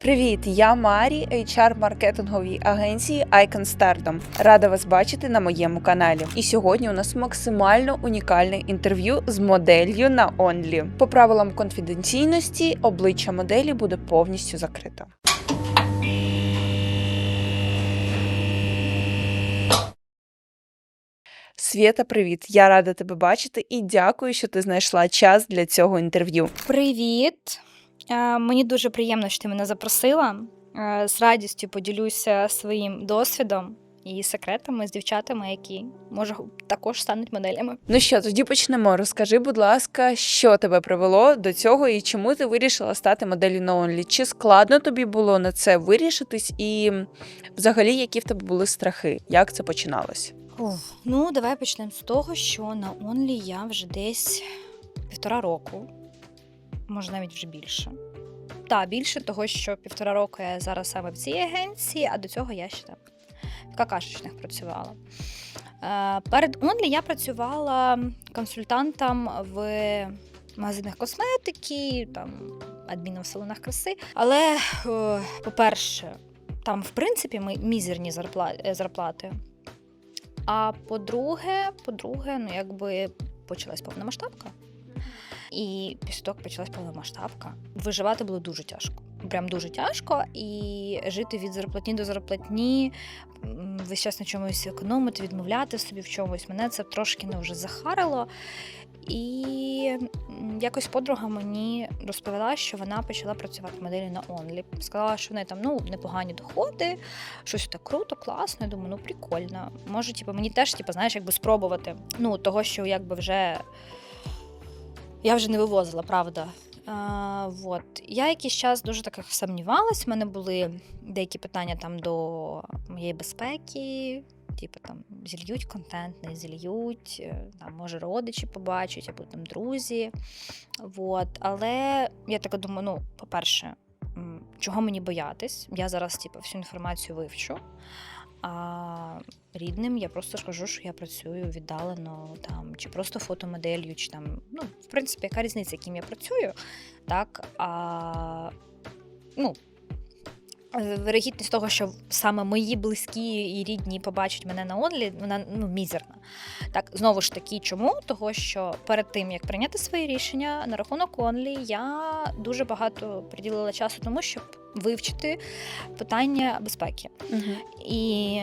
Привіт, я Марі, HR маркетинговій агенції Icon Stardom. Рада вас бачити на моєму каналі. І сьогодні у нас максимально унікальне інтерв'ю з моделлю на Only. По правилам конфіденційності обличчя моделі буде повністю закрито. Свєта, привіт! Я рада тебе бачити і дякую, що ти знайшла час для цього інтерв'ю. Привіт! Е, Мені дуже приємно, що ти мене запросила. Е, З радістю поділюся своїм досвідом і секретами з дівчатами, які може також стануть моделями. Ну що, тоді почнемо. Розкажи, будь ласка, що тебе привело до цього і чому ти вирішила стати моделлю на Only? Чи складно тобі було на це вирішитись? І взагалі, які в тебе були страхи? Як це починалось? Уф. Ну, давай почнемо з того, що на Only я вже десь півтора року, може навіть вже більше. Так, більше того, що півтора року я зараз саме в цій агенції, а до цього я ще там в какашечних працювала. Е, Перед Only я працювала консультантом в магазинах косметики, там адміном в салонах краси. Але, е, по-перше, там, в принципі, ми мізерні е, зарплати. А по-друге, по-друге, ну якби почалась повномасштабка. І після того, почалась повномасштабка, виживати було дуже тяжко. Прям дуже тяжко. І жити від зарплатні до зарплатні, весь час на чомусь економити, відмовляти собі в чомусь. Мене це трошки ну, вже захарило. І якось подруга мені розповіла, що вона почала працювати моделі на Only. Сказала, що в неї там ну, непогані доходи, щось так круто, класно. Я думаю, ну прикольно. Може, типу, мені теж, типу, знаєш, якби спробувати. Ну, того, що якби вже я вже не вивозила, правда. А, вот. Я якийсь час дуже так сумнівалась. У мене були деякі питання там до моєї безпеки. Типу там зільють контент, не зільють, е, там, може родичі побачать, або там друзі. Вот. Але я така думаю: ну, по-перше, чого мені боятись? Я зараз типу, всю інформацію вивчу. А рідним я просто скажу, що я працюю віддалено там, чи просто фотомоделью, чи там, ну, в принципі, яка різниця, яким я працюю, так. А, ну, Вирогідність того, що саме мої близькі і рідні побачать мене на онлі, вона ну, мізерна. Так, знову ж таки, чому? Того, що перед тим, як прийняти свої рішення на рахунок онлі, я дуже багато приділила часу тому, щоб вивчити питання безпеки. І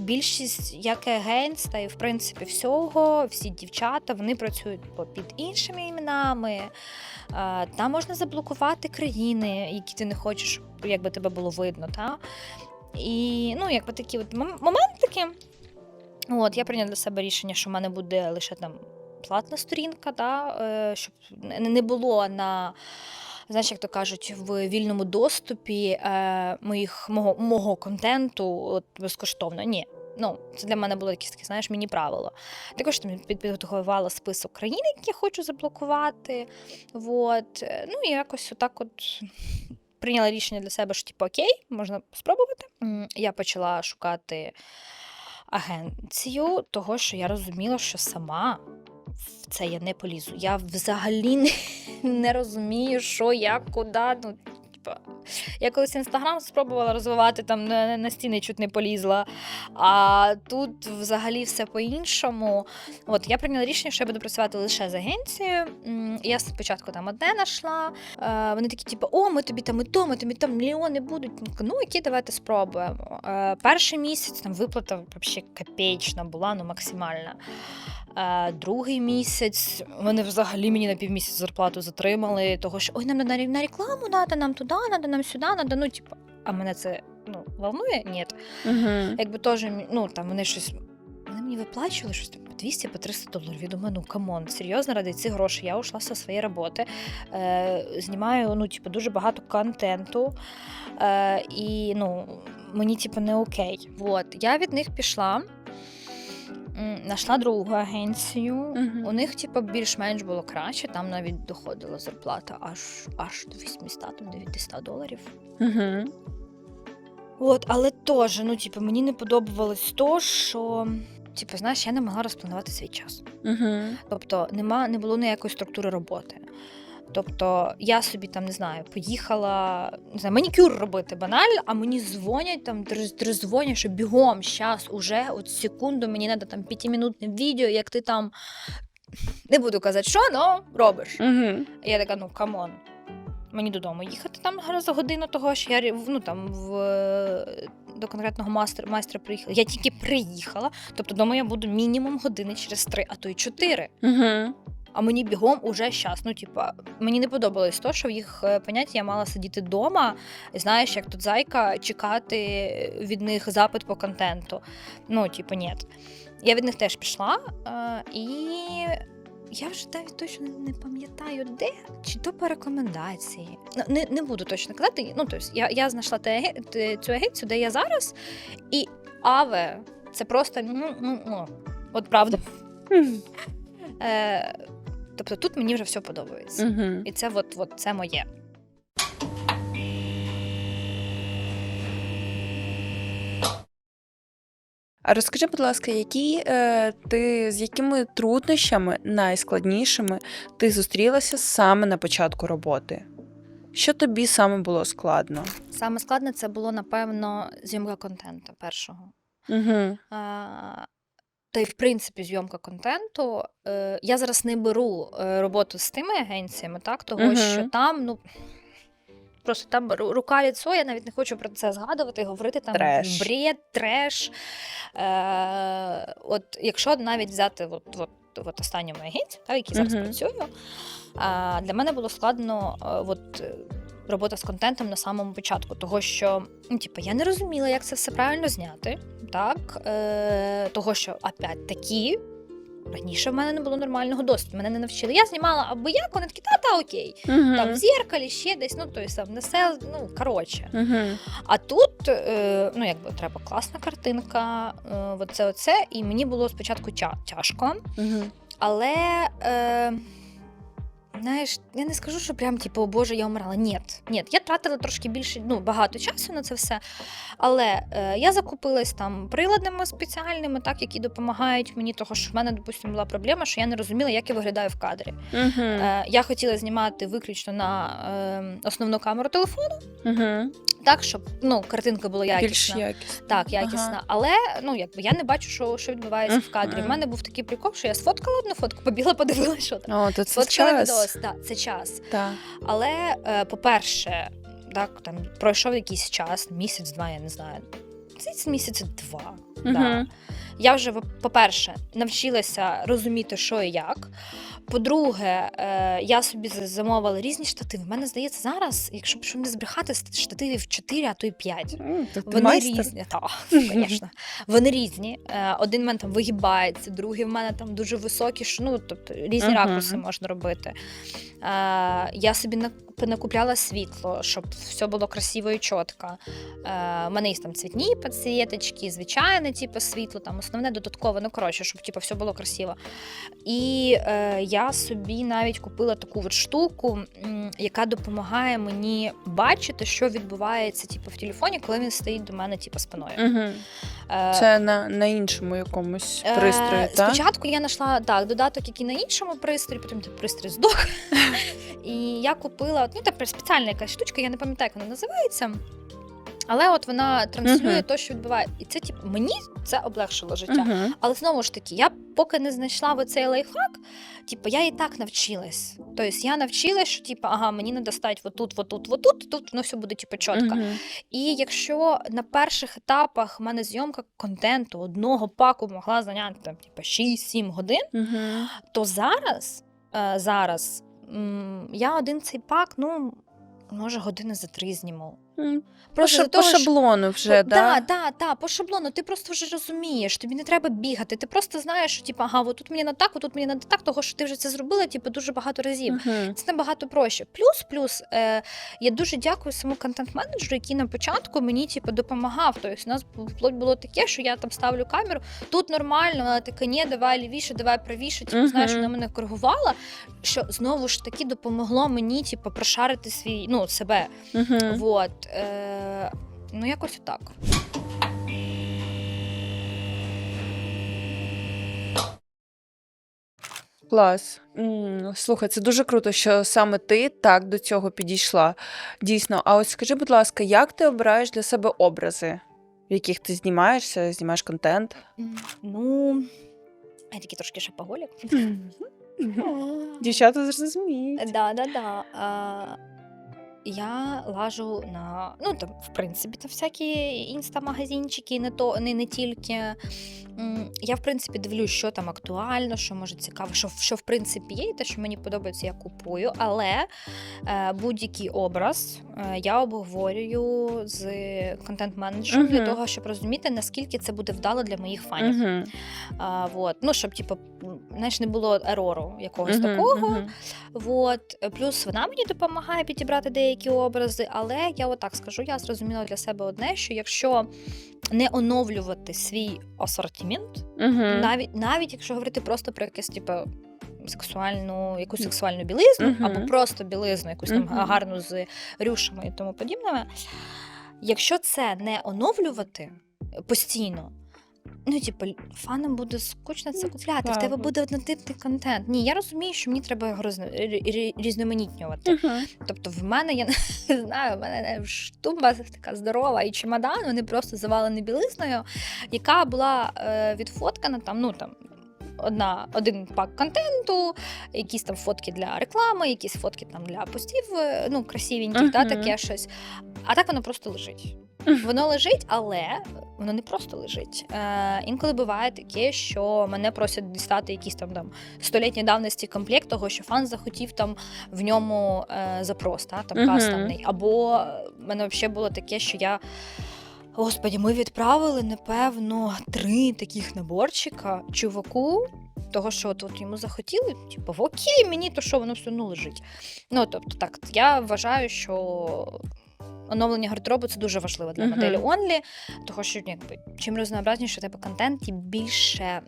більшість як і агентств, та і в принципі всього, всі дівчата вони працюють під іншими іменами. Е, Там можна заблокувати країни, які ти не хочеш, якби тебе було видно. Та? І ну, якби такі от мом- моментики. От, я прийняла для себе рішення, що в мене буде лише там платна сторінка, да, е, щоб не було на. Знаєш, як то кажуть, в вільному доступі е, моїх, мого, мого контенту от, безкоштовно. Ні. Ну, це для мене було якесь таке, знаєш, міні-правило. Також там підготувала список країн, які я хочу заблокувати. Вот. Е, Ну і якось отак от прийняла рішення для себе, що типу окей, можна спробувати. Я почала шукати агенцію, того, що я розуміла, що сама в це я не полізу. Я взагалі не, не розумію, що, як, куди. Ну, я колись інстаграм спробувала розвивати, там на, стіни чуть не полізла. А тут взагалі все по-іншому. От я прийняла рішення, що я буду працювати лише з агенцією. Я спочатку там одне знайшла. Е, Вони такі, типу, о, ми тобі там і то, ми тобі там мільйони будуть. Ну, які давайте спробуємо. Е, Перший місяць там виплата взагалі копеечна була, ну максимальна. Е, Другий місяць вони взагалі мені на півмісяця зарплату затримали, того що ой, нам на, на рекламу треба, нам туди, треба, нам сюди, треба. Ну, типу, а мене це ну, волнує? Ні. Угу. Якби теж, ну там вони щось. Вони мені виплачували щось там по 200 по 300 доларів. Я думаю, ну камон, серйозно, ради цих грошей я ушла зі своєї роботи. Е, знімаю ну, типу, дуже багато контенту. Е, і ну, мені, типу, не окей. Вот. Я від них пішла. М, Знайшла другу агенцію. Мгм. У них, типу, більш-менш було краще. Там навіть доходила зарплата аж аж до 800-900 доларів. Угу. От, але теж, ну, типу, мені не подобалось то, що, типу, знаєш, я не могла розпланувати свій час. Угу. Тобто нема, не було ніякої структури роботи. Тобто я собі там не знаю, поїхала не знаю, манікюр робити банально, а мені дзвонять там тризвонять, що бігом щас уже от секунду мені треба там п'ятимінутне відео, як ти там не буду казати, що, но робиш. Угу. Я така, ну камон. Мені додому їхати там за годину того, що я ну, там, в, до конкретного майстра, майстра приїхала. Я тільки приїхала, тобто вдома я буду мінімум години через три, а то й чотири. Угу. А мені бігом уже щас. Ну, типа, мені не подобалось то, що в їх е, поняття я мала сидіти вдома, знаєш, як тут зайка, чекати від них запит по контенту. Ну, типу, ні. Я від них теж пішла, е, і я вже навіть точно не пам'ятаю, де, чи то по рекомендації. Ну, не, не буду точно казати. Ну, тобто, я, я знайшла те, те- цю агенцію, де я зараз, і Аве це просто ну, ну, ну, от правда. Е, тобто тут мені вже все подобається. Угу. І це от, от, це моє. А розкажи, будь ласка, які е, ти з якими труднощами найскладнішими ти зустрілася саме на початку роботи? Що тобі саме було складно? Саме складне це було, напевно, зйомка контенту першого. Угу. А, та й, в принципі, зйомка контенту. Е, я зараз не беру е, роботу з тими агенціями, так, того, Мгм. що там, ну. Просто там рука ліцо, я навіть не хочу про це згадувати, говорити там Треш. бред, треш. Е, от якщо навіть взяти от, от, от останню мою агенцію, так, які зараз Мгм. працюю, для мене було складно е, от, робота з контентом на самому початку, того що ну, типу, я не розуміла, як це все правильно зняти. Так, е, того, що опять такі. Раніше в мене не було нормального досвіду, мене не навчили. Я знімала або як, вони такі, та, та окей. Там в зеркалі ще десь, ну тобто там несе, ну коротше. Угу. А тут, е, ну якби треба класна картинка, е, оце, оце. І мені було спочатку тя- тяжко, Угу. але. Е, Знаєш, я не скажу, що прям типу, о Боже, я вмирала. Ні, ні, я тратила трошки більше, ну багато часу на це все. Але е, я закупилась там приладами спеціальними, так які допомагають мені, того що в мене, допустимо, була проблема, що я не розуміла, як я виглядаю в кадрі. Угу. Е, я хотіла знімати виключно на е, основну камеру телефону, Угу. Так щоб ну картинка була Більш якісна. Так, якісна. Ага. Але ну якби я не бачу, що, що відбувається в кадрі. В мене був такий прикол, що я сфоткала одну фотку, побігла, подивилася, що там. О, то це Сфоткала час. відос, так, це час. Так. Але, е, по-перше, так, там пройшов якийсь час, місяць-два, я не знаю. Це місяці два. Угу. Да. Я вже, по-перше, навчилася розуміти, що і як. По-друге, е, я собі замовила різні штативи. Мене здається, зараз, якщо б не збрехати, штативів 4, а то й 5. То Вони майстер? різні, так, звісно. Вони різні. Е, Один в мене там вигибається, другий в мене там дуже високий, що, ну, тобто різні Мгм. ракурси можна робити. Е, Я собі накупляла світло, щоб все було красиво і чітко. У мене є там цвітні підсвіточки, звичайне типу, світло, там основне додаткове, ну коротше, щоб типу, все було красиво. І е, я собі навіть купила таку от штуку, яка допомагає мені бачити, що відбувається типу, в телефоні, коли він стоїть до мене типу, спиною. Угу. Е, Це на, на іншому якомусь е, пристрої, так? Спочатку я знайшла так, додаток, який на іншому пристрої, потім той пристрій здох. І я купила ну, тепер спеціальна якась штучка, я не пам'ятаю, як вона називається. Але от вона транслює Мгм. те, що відбувається. І це, типу, мені це облегшило життя. Угу. Але знову ж таки, я поки не знайшла оцей лайфхак, типу, я і так навчилась. Тобто я навчилась, що типу, ага, мені треба стати отут, отут, отут, тут воно все буде типу, чітко. Угу. І якщо на перших етапах в мене зйомка контенту одного паку могла зайняти там, типу, 6-7 годин, Угу. то зараз, е, зараз я один цей пак, ну. Може, години за три зніму. Просто по того, шаблону вже, По- да? Да, да, да, по шаблону. Ти просто вже розумієш, тобі не треба бігати. Ти просто знаєш, що типу, ага, отут мені на так, отут мені на так, того що ти вже це зробила, типу, дуже багато разів. Угу. Це набагато проще. Плюс, плюс, е, я дуже дякую самому контент-менеджеру, який на початку мені типу, допомагав. Тобто, у нас вплоть було таке, що я там ставлю камеру, тут нормально, вона така, ні, давай лівіше, давай правіше. Типу, Мгм. знаєш, вона мене коригувала, що знову ж таки допомогло мені, типу, прошарити свій ну, себе. Угу. Вот. Е, ну, якось так. Клас. Слухай, це дуже круто, що саме ти так до цього підійшла. Дійсно. А ось скажи, будь ласка, як ти обираєш для себе образи, в яких ти знімаєшся, знімаєш контент? Ну, я такий трошки шапоголік. Дівчата зрозуміють. Да, да, да. А, я лажу на, ну там, в принципі, там всякі інстамагазинчики, не то не, не тільки. Я, в принципі, дивлюсь, що там актуально, що може цікаво, що, що в принципі є, і те, що мені подобається, я купую. Але е, будь-який образ е, я обговорюю з контент-менеджером для того, щоб розуміти, наскільки це буде вдало для моїх фанів. Мгм. А, вот. Ну, щоб, типу, знаєш, не було ерору якогось Мгм, такого. Вот. Плюс вона мені допомагає підібрати деякі образи, але я отак скажу, я зрозуміла для себе одне, що якщо не оновлювати свій асортимент, Мгм. навіть, навіть якщо говорити просто про якесь, типу, сексуальну, якусь сексуальну білизну, Мгм. або просто білизну, якусь там гарну з рюшами і тому подібними, якщо це не оновлювати постійно, Ну, типу, фанам буде скучно це купляти. В тебе буде однотипний контент. Ні, я розумію, що мені треба його розно- рі- рі- різноманітнювати. Тобто, в мене я не знаю, в мене штумба така здорова і чемодан, вони просто завалені білизною, яка була е, відфоткана там, ну там. Одна, один пак контенту, якісь там фотки для реклами, якісь фотки там для постів, е, ну, красивеньких, та, Мгм. таке щось. А так воно просто лежить. Воно лежить, але воно не просто лежить. Е, інколи буває таке, що мене просять дістати якийсь там там столітньої давності комплект, того, що фан захотів там в ньому е, запрос, та, там кастомний. Або е, в мене взагалі було таке, що я. Господі, ми відправили, напевно, три таких наборчика чуваку. Того, що от, от йому захотіли, типу, окей, мені то що воно все одно лежить. Ну, тобто, так, я вважаю, що оновлення гардеробу це дуже важливо для моделі Only, того що якби, чим разнообразніше у тебе контент, тим більше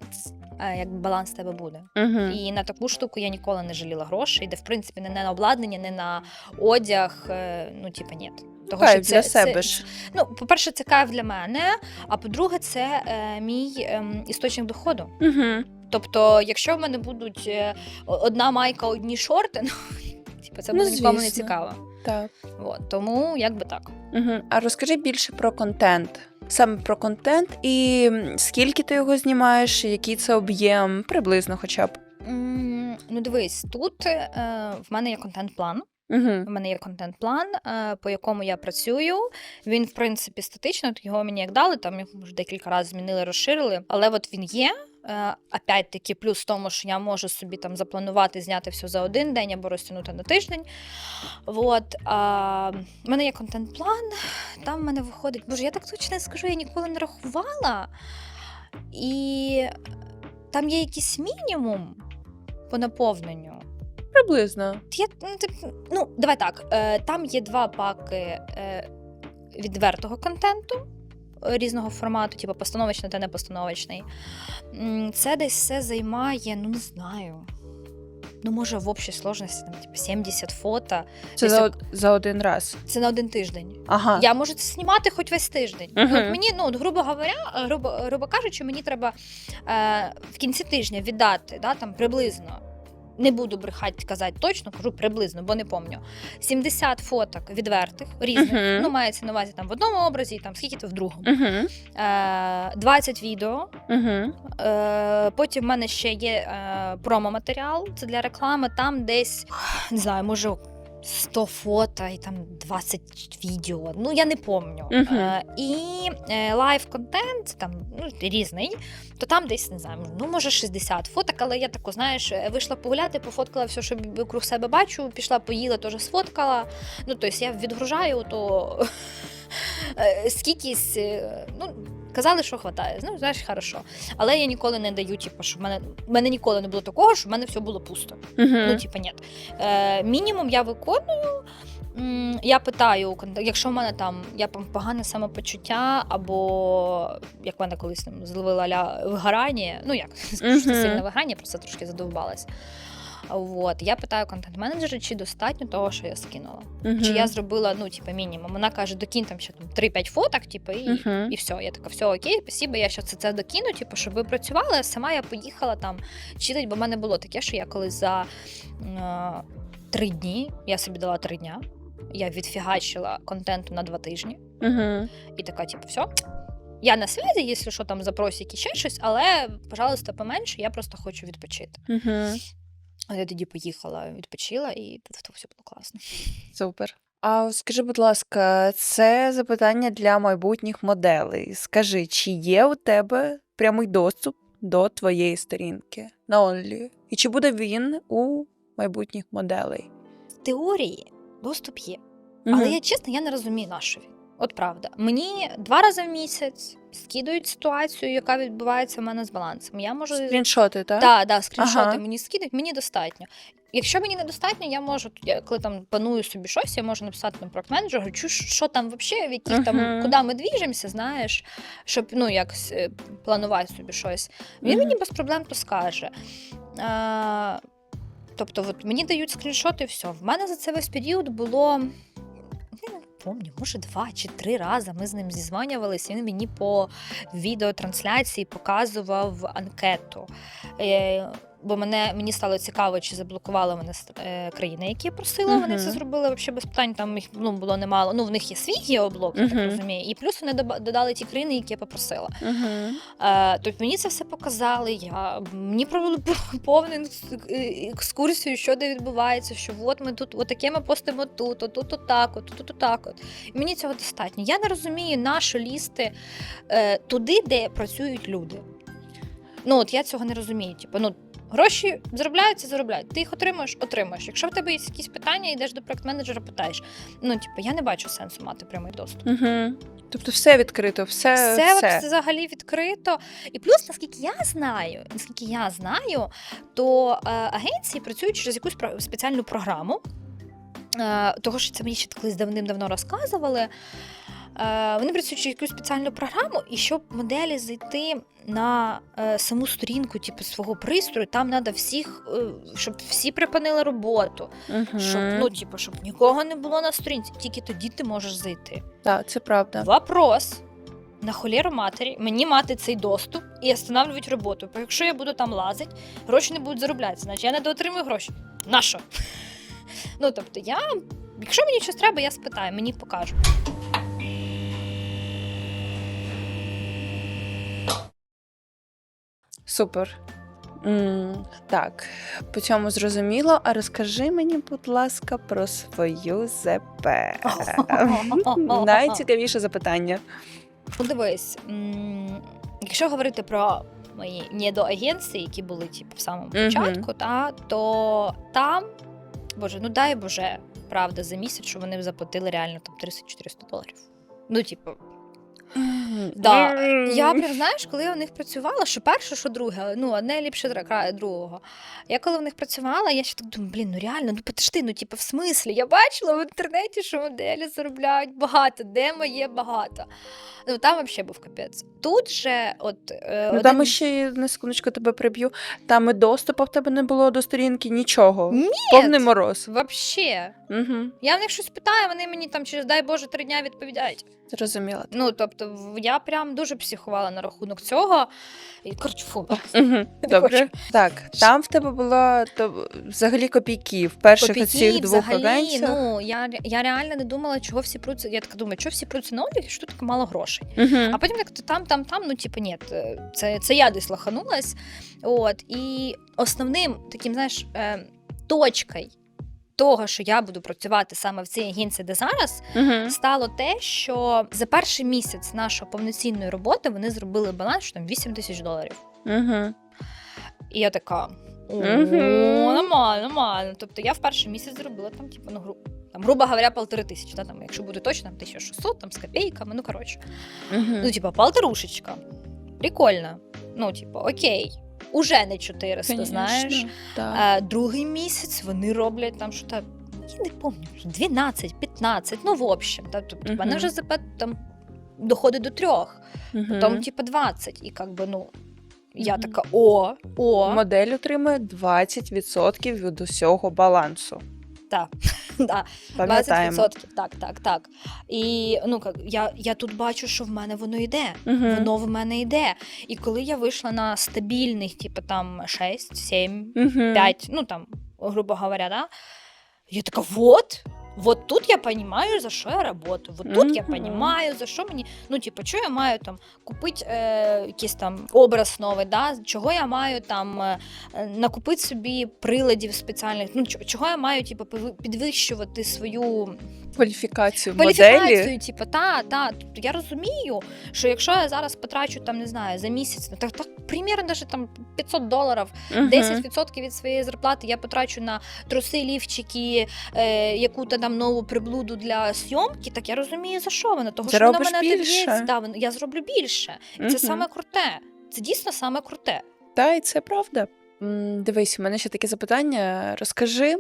е, якби, баланс тебе буде. Мгм. І на таку штуку я ніколи не жаліла грошей, де в принципі не на обладнання, не на одяг. е, Ну, типа, ні. Того, Кайф для себе ж. Ну, по-перше, це кайф для мене. А по-друге, це е, мій ем, істочник доходу. Мгм. Тобто, якщо в мене будуть е, одна майка, одні шорти, ну типу, це Ну, буде нікому не цікаво. Так. От, тому якби так. Мгм. А розкажи більше про контент. Саме про контент і скільки ти його знімаєш, який це об'єм, приблизно хоча б. Ну, дивись, тут е, в мене є контент-план. Угу. У мене є контент-план, е, по якому я працюю. Він, в принципі, статично, його мені як дали, там його вже декілька разів змінили, розширили. Але от він є. Е, Опять-таки, плюс в тому, що я можу собі там запланувати зняти все за один день або розтягнути на тиждень. От, а, в мене є контент-план, там в мене виходить. Боже, я так точно скажу, я ніколи не рахувала. І там є якийсь мінімум по наповненню. Приблизно. Я, ну, ну, давай так. Е, там є два паки е, відвертого контенту різного формату, типу постановочний та непостановочний. Це десь все займає, ну не знаю. Ну, може, в общій сложності там, типу, 70 фото. Це Десь за, як- за один раз. Це на один тиждень. Ага. Я можу це знімати хоч весь тиждень. Мгм. От мені, ну, грубо говоря, е, грубо, грубо кажучи, мені треба е, в кінці тижня віддати да, там, приблизно. Не буду брехати казати точно, кажу приблизно, бо не пам'ятаю. 70 фоток відвертих, різних. Мгм. Ну, мається на увазі там в одному образі, там скільки то в другому. Uh -huh. 20 відео. Uh -huh. потім в мене ще є е, промо-матеріал, це для реклами. Там десь не знаю, може 100 фото і там 20 відео. Ну я не пам'ятаю. Мгм. Е, і е, лайв-контент там ну, різний, то там десь не знаю, ну може 60 фоток, але я тако, знаєш, е, вийшла погуляти, пофоткала все, що вокруг себе бачу, пішла, поїла, теж сфоткала. Ну, тобто я відгружаю то е, скількись, ну. Казали, що хватає. Ну, знаєш, хорошо. Але я ніколи не даю, типу, що в мене, в мене ніколи не було такого, що в мене все було пусто. Ну, Угу. типа, ні. Е, мінімум я виконую. Я питаю, якщо в мене там я погане самопочуття, або як в мене колись там зловила ля вигорання, ну як Мгм. сильне вигорання, просто трошки задовбалась. От, я питаю контент-менеджера, чи достатньо того, що я скинула. Мгм. Чи я зробила, ну, типу, мінімум. Вона каже, докинь там ще там 3-5 фоток, типу, і, Мгм. і все. Я така, все окей, спасибо, я ще це, це докину, типу, щоб ви працювали, а сама я поїхала там читати, бо в мене було таке, що я колись за е, три дні, я собі дала три дня, я відфігачила контенту на два тижні, Мгм. і така, типу, все. Я на связі, якщо що там запросять і ще щось, але, пожалуйста, поменше, я просто хочу відпочити. Мгм. А я тоді поїхала, відпочила, і все було класно. Супер. А скажи, будь ласка, це запитання для майбутніх моделей. Скажи, чи є у тебе прямий доступ до твоєї сторінки на Only? І чи буде він у майбутніх моделей? В теорії доступ є. Але я чесно, я не розумію, на що він. От правда. Мені два рази в місяць скидують ситуацію, яка відбувається в мене з балансом. Я можу Скріншоти, так? Так, да, скріншоти Ага. мені скидають, мені достатньо. Якщо мені недостатньо, я можу, я, коли там планую собі щось, я можу написати на проект менеджеру, чу, що там взагалі, в яких там, куди ми двіжемося, знаєш, щоб ну, якось е, планувати собі щось. Він мені без проблем то скаже. А, тобто, от мені дають скріншоти, і все. В мене за цей весь період було. Пам'ятаю, може, два чи три рази ми з ним зізванювалися. Він мені по відеотрансляції показував анкету. Бо мене, мені стало цікаво, чи заблокували мене е, країни, які я просила. Вони це зробили взагалі без питань. Там їх ну, було немало. Ну, в них є свій геоблок, я так розумію. І плюс вони додали ті країни, які я попросила. Е, тобто мені це все показали. Я мені провели повну е, екскурсію, що де відбувається, що от ми тут, от таке ми постимо тут, отут, отак, от тут, отак. От. Мені цього достатньо. Я не розумію, на що лізти е, туди, де працюють люди. Ну, от я цього не розумію. Типу, ну, гроші заробляються, заробляють. Ти їх отримаєш, отримаєш. Якщо в тебе є якісь питання, йдеш до проект-менеджера, питаєш. Ну, типу, я не бачу сенсу мати прямий доступ. Угу. Тобто все відкрито, все. Все, все. взагалі відкрито. І плюс, наскільки я знаю, наскільки я знаю, то е, агенції працюють через якусь спеціальну програму. Е, того, що це мені ще колись давним-давно розказували. Е, вони працюють якусь спеціальну програму, і щоб моделі зайти на е, саму сторінку, типу, свого пристрою, там треба всіх, е, щоб всі припинили роботу, Угу. щоб, ну, типу, щоб нікого не було на сторінці. Тільки тоді ти можеш зайти. Так, це правда. Вопрос. На холєру матері мені мати цей доступ і останавливати роботу. Бо якщо я буду там лазити, гроші не будуть зароблятися, значить я не доотримую гроші. На що? Ну тобто, я, якщо мені щось треба, я спитаю, мені покажуть. Супер. М, так, по цьому зрозуміло. А розкажи мені, будь ласка, про свою ЗП. Найцікавіше запитання. Ну, дивись, якщо говорити про мої недоагенції, які були типу, в самому початку, та, то там, боже, ну дай Боже, правда, за місяць, що вони заплатили реально там 300-400 доларів. Ну, типу, Да. Я прям знаєш, коли я в них працювала, що перше, що друге, ну одне ліпше другого. Я коли в них працювала, я ще так думаю, блін, ну реально, ну подожди, ну типу, в смислі, я бачила в інтернеті, що моделі заробляють багато, де моє багато. Ну там взагалі був капець. Тут же, от е, Ну, один- там ще на секундочку тебе приб'ю. Там і доступу в тебе не було до сторінки, нічого. Ні. Повний мороз. Вообще. Угу. Я в них щось питаю, вони мені там через дай Боже три дня відповідають. Зрозуміла. Ну тобто, в- я прям дуже психувала на рахунок цього. І коротше, фу. Угу. Добре. Так, там в тебе було то, взагалі копійки в перших Копійки, оцих двох взагалі, агенціях. ну я, я реально не думала, чого всі пруться. Я така думаю, чого всі пруться на облік, що тут так мало грошей. Угу. А потім так там, там, там, ну типу, ні, це, це я десь лоханулась. От і основним таким, знаєш, е, точкою того, що я буду працювати саме в цій агенції, де зараз, Угу. стало те, що за перший місяць нашої повноцінної роботи вони зробили баланс що там 8 тисяч доларів. Угу. І я така. О, нормально, нормально. Тобто я в перший місяць зробила там, типу, ну, гру, там, грубо говоря, полтори тисячі, да, там, якщо буде точно, там 1600, там, з копійками, ну, коротше. Ну, типа, полторушечка. Прикольно. Ну, типа, окей. Уже не 400, знаєш. Так. А, другий місяць вони роблять там що то я не пам'ятаю, 12, 15, ну, в общем. Та, тобто, Мгм. мене вже там доходить до трьох, Мгм. потім, типа, 20. І как би, ну, Я така: о, о, Модель отримує 20% від усього балансу. так. да. Пам'ятаємо. 20%. Так, так, так. І ну я, я тут бачу, що в мене воно йде. Воно в мене йде. І коли я вийшла на стабільних, типу там 6, 7, Мгм. 5, ну там, грубо говоря, да, я така, вот. Вот тут я понимаю, за що я работаю. Вот тут я Мгм. понимаю, за що мені. Ну, типу, що я маю там купити е, якийсь там образ новий, да? чого я маю там е, е, накупити собі приладів спеціальних. Ну, чого, я маю, типу, підвищувати свою Кваліфікацію кваліфікацію, моделі. типу, та, та. Тобто я розумію, що якщо я зараз потрачу там, не знаю, за місяць, ну, так, так примірно даже там 500 доларів, Мгм. 10% від своєї зарплати я потрачу на труси, лівчики, е, яку-то там нову приблуду для зйомки, так я розумію, за що воно. Того, що Заробиш мене більше. Да, я зроблю більше. І Це Мгм. саме круте. Це дійсно саме круте. Та, і це правда. М, Дивись, у мене ще таке запитання. Розкажи,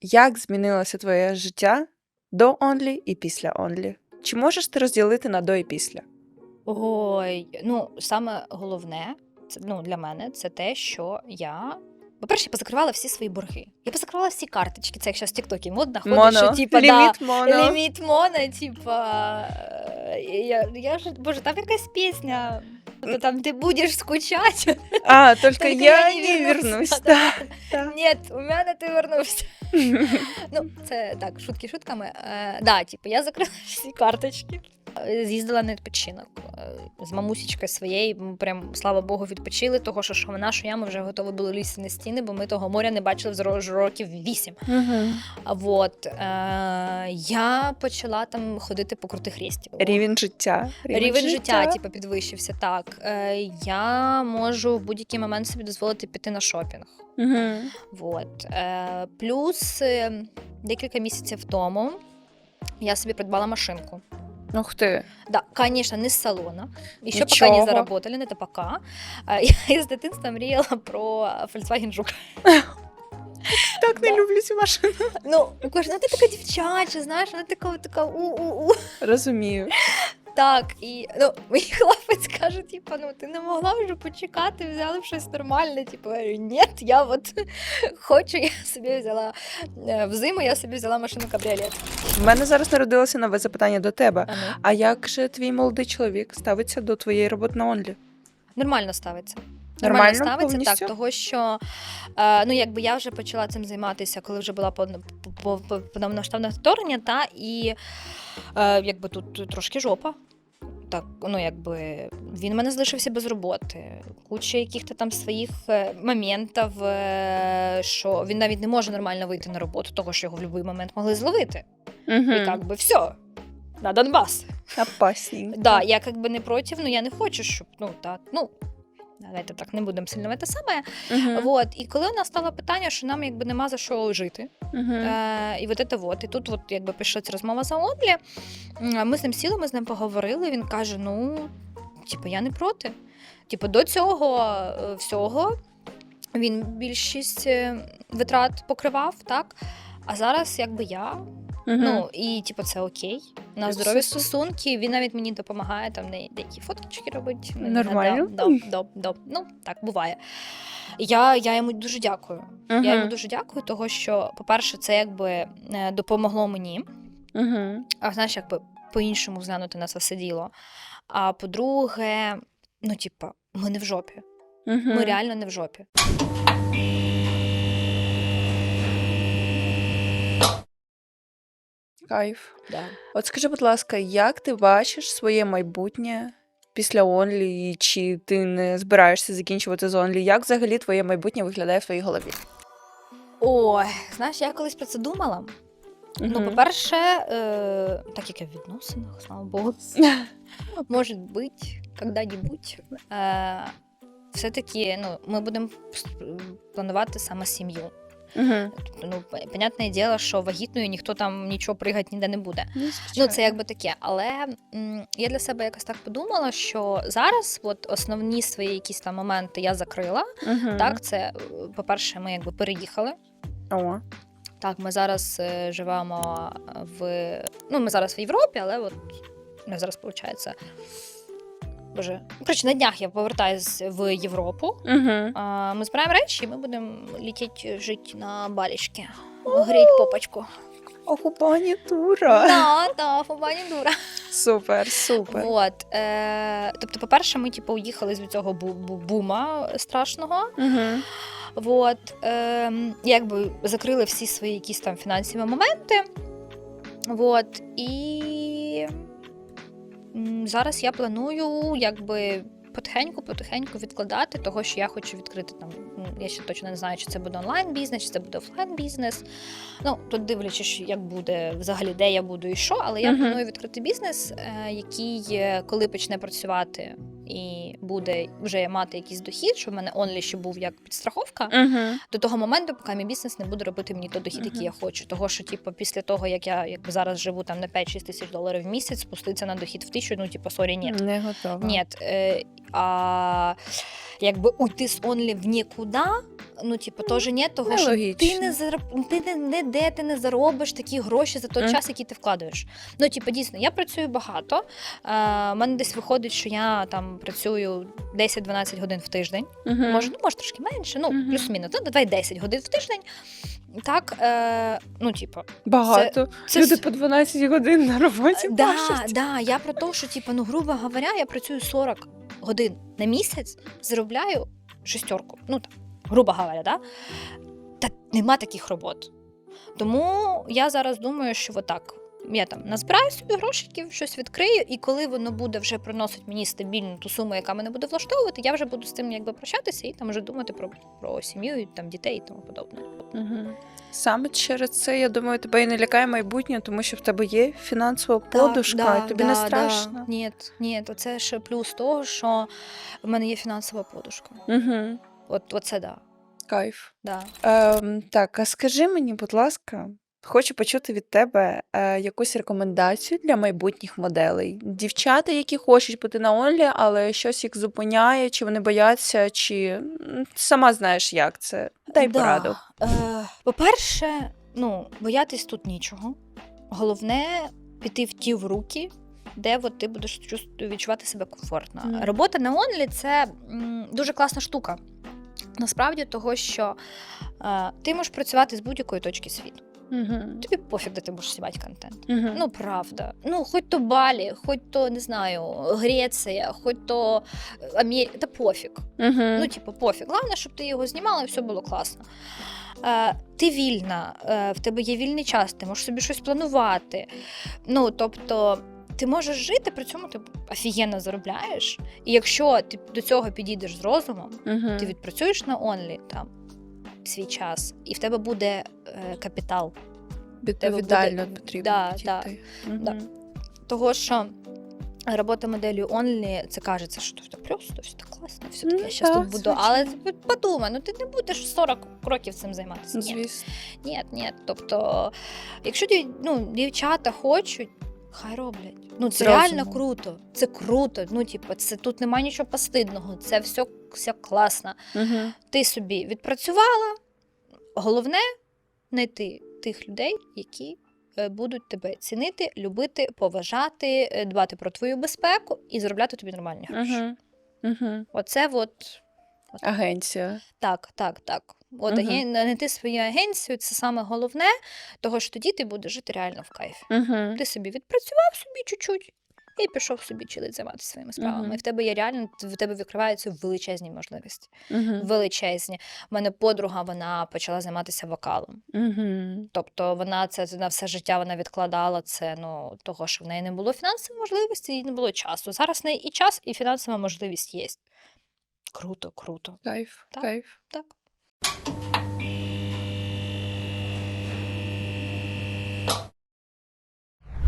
як змінилося твоє життя до Онлі і після Онлі? Чи можеш ти розділити на до і після? Ой, ну саме головне, це ну для мене це те, що я. По-перше, я позакривала всі свої борги. Я позакривала всі карточки. Це якщо в Тіктокі модно ходить, Моно, що типа ліміт да, моно. ліміт моно, типа. Я, я ж, боже, там якась пісня. То Там ти будеш скучати. А, тільки Тільки я я не вернусь. вернусь, Да. да. Ні, у мене ти вернувся. Ну, це так, шутки шутками. Е, да, типу, я закрила всі карточки. З'їздила на відпочинок е, з мамусічкою своєю. Ми прям, слава Богу, відпочили, того, що, що вона, що я, ми вже готові були лізти на стіни, бо ми того моря не бачили з років вісім. А Вот, е, я почала там ходити по крутих рестів. Рівень життя. Рівень життя, типу, підвищився. Так. Е, я можу в будь-який момент собі дозволити піти на шопінг. Мгм. Вот. Е, плюс е, декілька місяців тому я собі придбала машинку. Ух ти. Да, конечно, не з салона. І Нічого. поки не заработали, не то пока. Е, Я з дитинства мріяла про Volkswagen Жук. Так не Да. люблю цю машину. Ну, кажу, ну ти така дівчача, знаєш, вона така, така у-у-у. Розумію. Так, і ну, мій хлопець каже, типу, ну ти не могла вже почекати, взяли б щось нормальне. Типу, я говорю, ні, я от хочу, я собі взяла е, взиму, я собі взяла машину кабріолет. У мене зараз народилося нове запитання до тебе. А ну, А як же твій молодий чоловік ставиться до твоєї роботи на Онлі? нормально ставиться. Нормально, ставиться повністю? так, того що е, ну якби я вже почала цим займатися, коли вже була повно- по- по- повномасштабне вторгнення, та і е, якби тут трошки жопа. Так, ну якби він мене залишився без роботи. Куча яких-то там своїх е, моментів, е, що він навіть не може нормально вийти на роботу, того що його в будь-який момент могли зловити. І Угу. як би все. На Донбас. Опасненько. Да, я как би не проти, ну я не хочу, щоб ну так, ну давайте так не будемо сильно те саме. Мгм. Вот. І коли у нас стало питання, що нам якби нема за що жити, Мгм. е, і от це вот, і тут от якби пішла ця розмова за Онлі, ми з ним сіли, ми з ним поговорили. Він каже: ну, типу, я не проти. Типу, до цього е, всього він більшість е, витрат покривав, так? А зараз якби я Мгм. Ну і типу, це окей. У нас здорові стосунки. Він навіть мені допомагає там де- деякі фоточки робить. Нормально. Да, да, да, да. Ну так буває. Я, я йому дуже дякую. Мгм. Я йому дуже дякую, того що, по-перше, це якби е, допомогло мені. Мгм. А знаєш, якби по-іншому взглянути на це все діло. А по-друге, ну, типа, ми не в жопі. Мгм. Ми реально не в жопі. Кайф. Да. От скажи, будь ласка, як ти бачиш своє майбутнє після Онлі, чи ти не збираєшся закінчувати з Онлі? Як взагалі твоє майбутнє виглядає в твоїй голові? Ой, знаєш, я колись про це думала. Ну, по-перше, е, так як я в відносинах, слава Богу, може бути, когда-нибудь. Е, все-таки ну, ми будемо планувати саме сім'ю. Мгм. Ну, понятне діло, що вагітною ніхто там нічого пригати ніде не буде. Ну, Ну, це якби таке. Але м, я для себе якось так подумала, що зараз от основні свої якісь там моменти я закрила. Мгм. Так, це, е, по-перше, ми якби переїхали. О. Так, ми зараз е, живемо в. Ну, ми зараз в Європі, але от ми зараз, виходить, Боже, ну, коротше, на днях я повертаюсь в Європу. Угу. А, Ми збираємо речі, і ми будемо летіти жити на балічки. Гріть попочку. Окупанітура. Да, да, фубані дура. Супер, супер. Вот. Е, тобто, по-перше, ми типу, уїхали з цього бу- бу- бума страшного. Угу. Вот, е, якби закрили всі свої якісь там фінансові моменти. Вот, і зараз я планую якби потихеньку-потихеньку відкладати того, що я хочу відкрити там. Я ще точно не знаю, чи це буде онлайн бізнес, чи це буде офлайн бізнес. Ну, тут дивлячись, як буде взагалі, де я буду і що, але я Мгм. планую відкрити бізнес, е, який, е, коли почне працювати і буде вже мати якийсь дохід, щоб в мене онлі ще був як підстраховка, Угу. до того моменту, поки мій бізнес не буде робити мені той дохід, який я хочу. Того, що типу, після того, як я якби зараз живу там на 5-6 тисяч доларів в місяць, спуститься на дохід в тисячу, ну типу, сорі, ні. Не готова. Ні, е, а якби уйти з онлі в нікуди, ну, типу, теж ні, того що ти не зароб... ти не, не де ти не заробиш такі гроші за той Мгм. час, який ти вкладаєш. Ну, типу, дійсно, я працюю багато. Е, У мене десь виходить, що я там працюю 10-12 годин в тиждень. Угу. Може, ну, може трошки менше, ну, Мгм. плюс-мінус, ну, давай 10 годин в тиждень. Так, е, ну, типу, Багато. це Люди с- по 12 годин на роботі да, бачать. да, я про те, що, типу, ну, грубо говоря, я працюю 40 годин на місяць, заробляю шестерку. Ну, так, грубо говоря, да? Та нема таких робот. Тому я зараз думаю, що отак. Я там назбираю собі грошиків, щось відкрию, і коли воно буде вже приносити мені стабільну ту суму, яка мене буде влаштовувати, я вже буду з тим якби прощатися і там вже думати про, про сім'ю, і там дітей і тому подобне. Угу. Саме через це, я думаю, тебе і не лякає майбутнє, тому що в тебе є фінансова подушка, і тобі не страшно. Ні, ні, то це ще плюс того, що в мене є фінансова подушка. Угу. От, оце да. Кайф. да. Ем, так, а скажи мені, будь ласка, хочу почути від тебе е, якусь рекомендацію для майбутніх моделей. Дівчата, які хочуть бути на онлі, але щось їх зупиняє, чи вони бояться, чи м, сама знаєш, як це. Дай Да. пораду. Е, по-перше, ну, боятись тут нічого. Головне піти в ті в руки, де от ти будеш чувс- відчувати себе комфортно. Мгм. Робота на онлі це м, дуже класна штука. Насправді, того, що е, ти можеш працювати з будь-якої точки світу. Угу. Тобі пофіг, де ти будеш знімати контент. Угу. Ну, правда. Ну, хоч то Балі, хоч то не знаю, Греція, хоч то Америка, та пофіг. угу. Ну, типу, пофіг. Головне, щоб ти його знімала і все було класно. Е, ти вільна, е, в тебе є вільний час, ти можеш собі щось планувати. Ну, тобто, ти можеш жити, при цьому ти офігенно заробляєш. І якщо ти до цього підійдеш з розумом, угу. ти відпрацюєш на онлі там свій час, і в тебе буде е, капітал. Відповідально буде- потрібно. Да, да, Мгм. да. Того, що робота моделлю онлі, це кажеться, що то все так класно, все таки Ну, я щас так, тут буду. Але звичайно. подумай, ну ти не будеш 40 років цим займатися. Ні, Звісно. ні, ні. Тобто, якщо ну, дівчата хочуть. Хай роблять. Ну це З реально круто. Це круто. Ну, типу, це тут немає нічого постидного. Це все, все класно. Угу. Ти собі відпрацювала. Головне знайти тих людей, які е, будуть тебе цінити, любити, поважати, е, дбати про твою безпеку і заробляти тобі нормальні гроші. Угу. Угу. Оце от Агенція. так, так, так. От аген- знайти свою агенцію це саме головне, того що тоді ти будеш жити реально в кайфі. Угу. Ти собі відпрацював собі чуть-чуть. І пішов собі чилить займатися своїми справами. Мгм. І в тебе є реально в тебе відкриваються величезні можливості. Угу. Величезні. У мене подруга вона почала займатися вокалом. Угу. Тобто вона це на все життя вона відкладала це ну того, що в неї не було фінансової можливості і не було часу. Зараз в неї і час, і фінансова можливість є. Круто, круто. Кайф, Так. кайф. Так.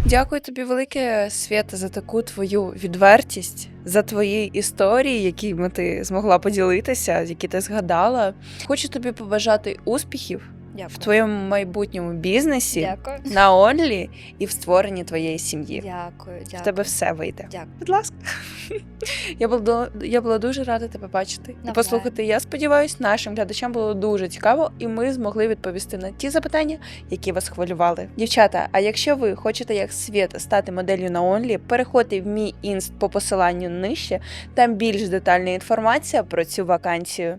Дякую тобі велике, Свята, за таку твою відвертість, за твої історії, якими ти змогла поділитися, які ти згадала. Хочу тобі побажати успіхів в твоєму майбутньому бізнесі Дякую. на онлі і в створенні твоєї сім'ї. Дякую. В тебе все вийде. Дякую. Будь ласка. Я була, я була дуже рада тебе бачити і послухати. Я сподіваюся, нашим глядачам було дуже цікаво, і ми змогли відповісти на ті запитання, які вас хвилювали. Дівчата, а якщо ви хочете як світ стати моделлю на Онлі, переходьте в мій інст по посиланню нижче. Там більш детальна інформація про цю вакансію.